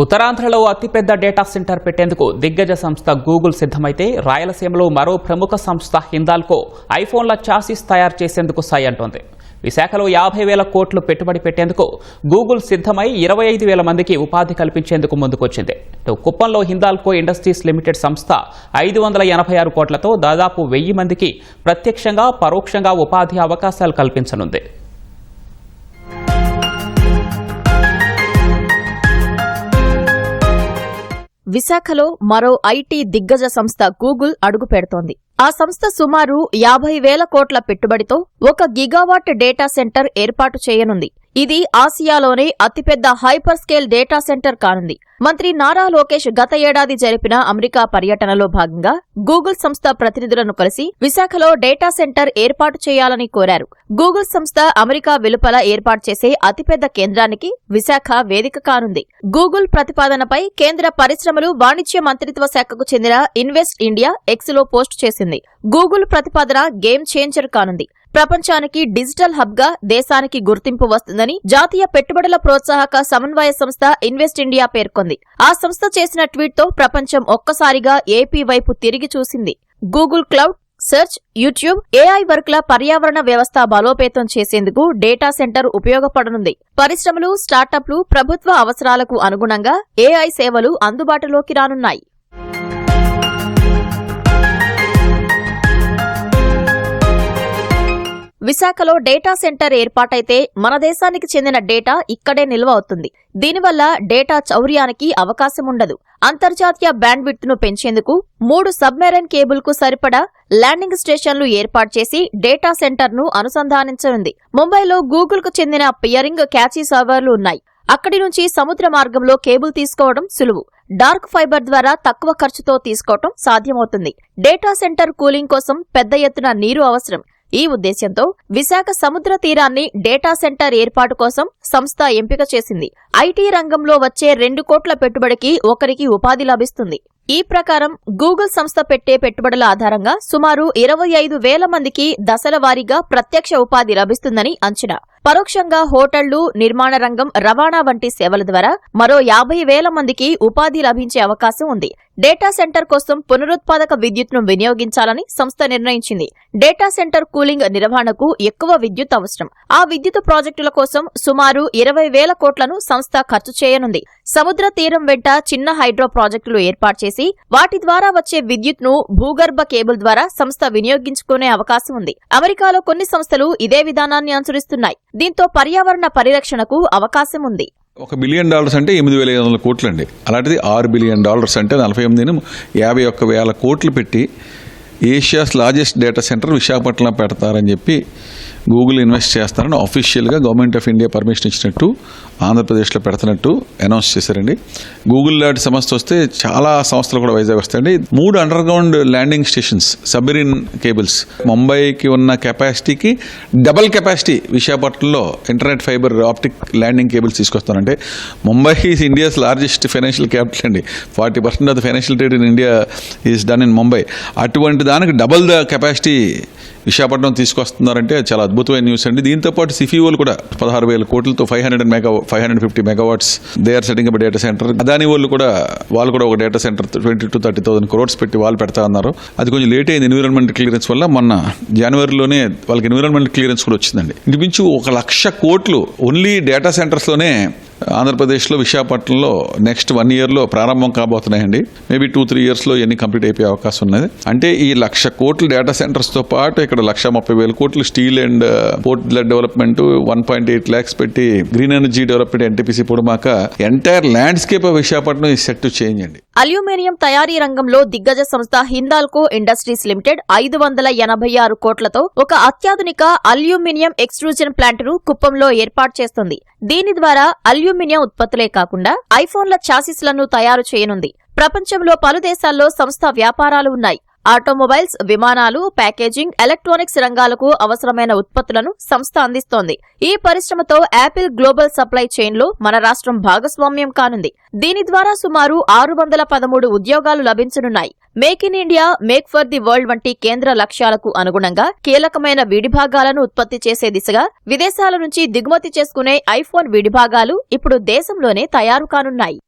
ఉత్తరాంధ్రలో అతిపెద్ద data centre పెట్టేందుకు దిగ్గజ సంస్థ గూగుల్ సిద్ధమైతే రాయలసీమలో మరో ప్రముఖ సంస్థ హిందాల్కో ఐఫోన్ల చాసిస్ తయారు చేసేందుకు సై అంటోంది. విశాఖలో యాభై వేల కోట్లు పెట్టుబడి పెట్టేందుకు గూగుల్ సిద్ధమై ఇరవై ఐదు వేల మందికి ఉపాధి కల్పించేందుకు ముందుకొచ్చింది. కుప్పంలో హిందాల్కో ఇండస్ట్రీస్ లిమిటెడ్ సంస్థ ఐదు వందల ఎనభై ఆరు కోట్లతో దాదాపు వెయ్యి మందికి ప్రత్యక్షంగా పరోక్షంగా ఉపాధి అవకాశాలు కల్పించనుంది. విశాఖలో మరో ఐటీ దిగ్గజ సంస్థ గూగుల్ అడుగుపెడుతోంది ఆ సంస్థ సుమారు యాభై వేల కోట్ల పెట్టుబడితో ఒక గిగావాట్ డేటా సెంటర్ ఏర్పాటు చేయనుంది. ఇది ఆసియాలోనే అతిపెద్ద హైపర్ స్కేల్ డేటా సెంటర్ కానుంది. మంత్రి నారా లోకేష్ గత ఏడాది జరిపిన అమెరికా పర్యటనలో భాగంగా గూగుల్ సంస్థ ప్రతినిధులను కలిసి విశాఖలో డేటా సెంటర్ ఏర్పాటు చేయాలని కోరారు. గూగుల్ సంస్థ అమెరికా వెలుపల ఏర్పాటు చేసే అతిపెద్ద కేంద్రానికి విశాఖ వేదిక కానుంది. గూగుల్ ప్రతిపాదనపై కేంద్ర పరిశ్రమలు వాణిజ్య మంత్రిత్వ శాఖకు చెందిన ఇన్వెస్ట్ ఇండియా ఎక్స్లో పోస్ట్ పోస్టు చేసింది. గూగుల్ ప్రతిపాదన గేమ్ చేంజర్ కానుంది. ప్రపంచానికి డిజిటల్ హబ్గా దేశానికి గుర్తింపు వస్తుందని జాతీయ పెట్టుబడుల ప్రోత్సాహక సమన్వయ సంస్థ ఇన్వెస్ట్ ఇండియా పేర్కొంది. ఆ సంస్థ చేసిన ట్వీట్తో ప్రపంచం ఒక్కసారిగా ఏపీ వైపు తిరిగి చూసింది. Google cloud search YouTube AI వర్క్ల పర్యావరణ వ్యవస్థ బలోపేతం చేసేందుకు డేటా సెంటర్ ఉపయోగపడనుంది. పరిశ్రమలు స్టార్టప్లు ప్రభుత్వ అవసరాలకు అనుగుణంగా ఏఐ సేవలు అందుబాటులోకి రానున్నాయి. విశాఖలో డేటా సెంటర్ ఏర్పాటైతే మన దేశానికి చెందిన డేటా ఇక్కడే నిల్వ అవుతుంది. దీనివల్ల డేటా చౌర్యానికి అవకాశం ఉండదు అంతర్జాతీయ బ్యాండ్విడ్త్ను పెంచేందుకు మూడు సబ్మెరైన్ కేబుల్కు సరిపడా ల్యాండింగ్ స్టేషన్లు ఏర్పాటు చేసి డేటా సెంటర్ను అనుసంధానించనుంది. ముంబైలో గూగుల్కు చెందిన పియరింగ్ క్యాచీ సర్వర్లు ఉన్నాయి. అక్కడి నుంచి సముద్ర మార్గంలో కేబుల్ తీసుకోవడం సులువు. డార్క్ ఫైబర్ ద్వారా తక్కువ ఖర్చుతో తీసుకోవటం సాధ్యమవుతుంది. డేటా సెంటర్ కూలింగ్ కోసం పెద్ద ఎత్తున నీరు అవసరం. ఈ ఉద్దేశ్యంతో విశాఖ సముద్ర తీరాన్ని డేటా సెంటర్ ఏర్పాటు కోసం సంస్థ ఎంపిక చేసింది. ఐటీ రంగంలో వచ్చే రెండు కోట్ల పెట్టుబడికి ఒకరికి ఉపాధి లభిస్తుంది. ఈ ప్రకారం గూగుల్ సంస్థ పెట్టే పెట్టుబడుల ఆధారంగా సుమారు ఇరవై ఐదు వేల మందికి దశల వారీగా ప్రత్యక్ష ఉపాధి లభిస్తుందని అంచనా. పరోక్షంగా హోటళ్ళు నిర్మాణ రంగం రవాణా వంటి సేవల ద్వారా మరో యాభై వేల మందికి ఉపాధి లభించే అవకాశం ఉంది. డేటా సెంటర్ కోసం పునరుత్పాదక విద్యుత్ను వినియోగించాలని సంస్థ నిర్ణయించింది. డేటా సెంటర్ కూలింగ్ నిర్వహణకు ఎక్కువ విద్యుత్ అవసరం. ఆ విద్యుత్ ప్రాజెక్టుల కోసం సుమారు ఇరవై వేల కోట్లను సంస్థ ఖర్చు చేయనుంది. సముద్ర తీరం వెంట చిన్న హైడ్రో ప్రాజెక్టులు ఏర్పాటు చేసి వాటి ద్వారా వచ్చే విద్యుత్ను భూగర్భ కేబుల్ ద్వారా సంస్థ వినియోగించుకునే అవకాశం ఉంది. అమెరికాలో కొన్ని సంస్థలు ఇదే విధానాన్ని అనుసరిస్తున్నాయి. దీంతో పర్యావరణ పరిరక్షణకు అవకాశం ఉంది. ఒక బిలియన్ డాలర్స్ అంటే ఎనిమిది వేల ఐదు వందల కోట్లు అండి అలాంటిది ఆరు బిలియన్ డాలర్స్ అంటే నలభై ఎనిమిది యాభై ఒక్క వేల కోట్లు పెట్టి ఏషియాస్ లార్జెస్ట్ డేటా సెంటర్ విశాఖపట్నంలో పెడతారని చెప్పి గూగుల్ ఇన్వెస్ట్ చేస్తారని అఫీషియల్గా గవర్నమెంట్ ఆఫ్ ఇండియా పర్మిషన్ ఇచ్చినట్టు ఆంధ్రప్రదేశ్లో పెడుతున్నట్టు అనౌన్స్ చేశారండి. గూగుల్ లాంటి సంస్థ వస్తే చాలా సంస్థలు కూడా వైజాగ్ వస్తాయండి. మూడు underground landing stations submarine cables ముంబైకి ఉన్న కెపాసిటీకి డబల్ కెపాసిటీ విశాఖపట్నంలో internet fibre optic landing cables తీసుకొస్తానంటే Mumbai is India's largest financial capital అండి. Forty percent of the financial trade in India is done in Mumbai అటువంటి దానికి డబల్ ద కెపాసిటీ విశాఖపట్నం తీసుకొస్తున్నారంటే చాలా అద్భుతమైన న్యూస్ అండి. దీంతో పాటు సిఫీ కూడా పదహారు వేల కోట్లతో five hundred mega five hundred fifty megawatts they are setting up data centre Adani వాళ్ళు కూడా వాళ్ళు కూడా ఒక data centre twenty to thirty thousand crores పెట్టి వాళ్ళు పెడతా ఉన్నారు. అది కొంచెం లేట్ అయింది ఎన్విరాన్మెంట్ క్లియరెన్స్ వల్ల. మొన్న జనవరిలోనే వాళ్ళకి ఎన్విరాన్మెంట్ క్లియరెన్స్ కూడా వచ్చిందండి. ఇంచుమించు ఒక లక్ష కోట్లు ఓన్లీ డేటా సెంటర్స్లోనే ఆంధ్రప్రదేశ్లో విశాఖపట్నంలో నెక్స్ట్ వన్ ఇయర్లో ప్రారంభం కాబోతున్నాయండి. మేబీ టూ త్రీ ఇయర్స్లో ఇవన్నీ కంప్లీట్ అయిపోయే అవకాశం ఉన్నది. అంటే ఈ లక్ష కోట్ల డేటా సెంటర్స్తో పాటు ఇక్కడ లక్ష ముప్పై వేల కోట్లు steel and port blood development one point eight lakhs పెట్టి గ్రీన్ ఎనర్జీ డెవలప్మెంట్ ఎన్టీపీసీ పొడమాక ఎంటైర్ ల్యాండ్స్కేప్ ఆఫ్ విశాఖపట్నం ఈ సెట్ చేంజ్ అండి. అల్యూమినియం తయారీ రంగంలో దిగ్గజ సంస్థ హిందాల్కో ఇండస్ట్రీస్ లిమిటెడ్ ఐదు వందల ఎనభై ఆరు కోట్లతో ఒక అత్యాధునిక అల్యూమినియం ఎక్స్ట్రూజన్ ప్లాంట్ను కుప్పంలో ఏర్పాటు చేస్తుంది. దీని ద్వారా అల్యూమినియం ఉత్పత్తులే కాకుండా ఐఫోన్ల చాసిస్లను తయారు చేయనుంది. ప్రపంచంలో పలు దేశాల్లో సంస్థ వ్యాపారాలు ఉన్నాయి. ఆటోమొబైల్స్ విమానాలు ప్యాకేజింగ్ ఎలక్ట్రానిక్స్ రంగాలకు అవసరమైన ఉత్పత్తులను సంస్థ అందిస్తోంది. ఈ పరిశ్రమతో యాపిల్ గ్లోబల్ సప్లై చైన్లో మన రాష్ట్రం భాగస్వామ్యం కానుంది. దీని ద్వారా సుమారు ఆరు వందల పదమూడు ఉద్యోగాలు లభించనున్నాయి. Make in India make for the world వంటి కేంద్ర లక్ష్యాలకు అనుగుణంగా కీలకమైన విడిభాగాలను ఉత్పత్తి చేసే దిశగా విదేశాల నుంచి దిగుమతి చేసుకునే ఐఫోన్ విడిభాగాలు ఇప్పుడు దేశంలోనే తయారు కానున్నాయి.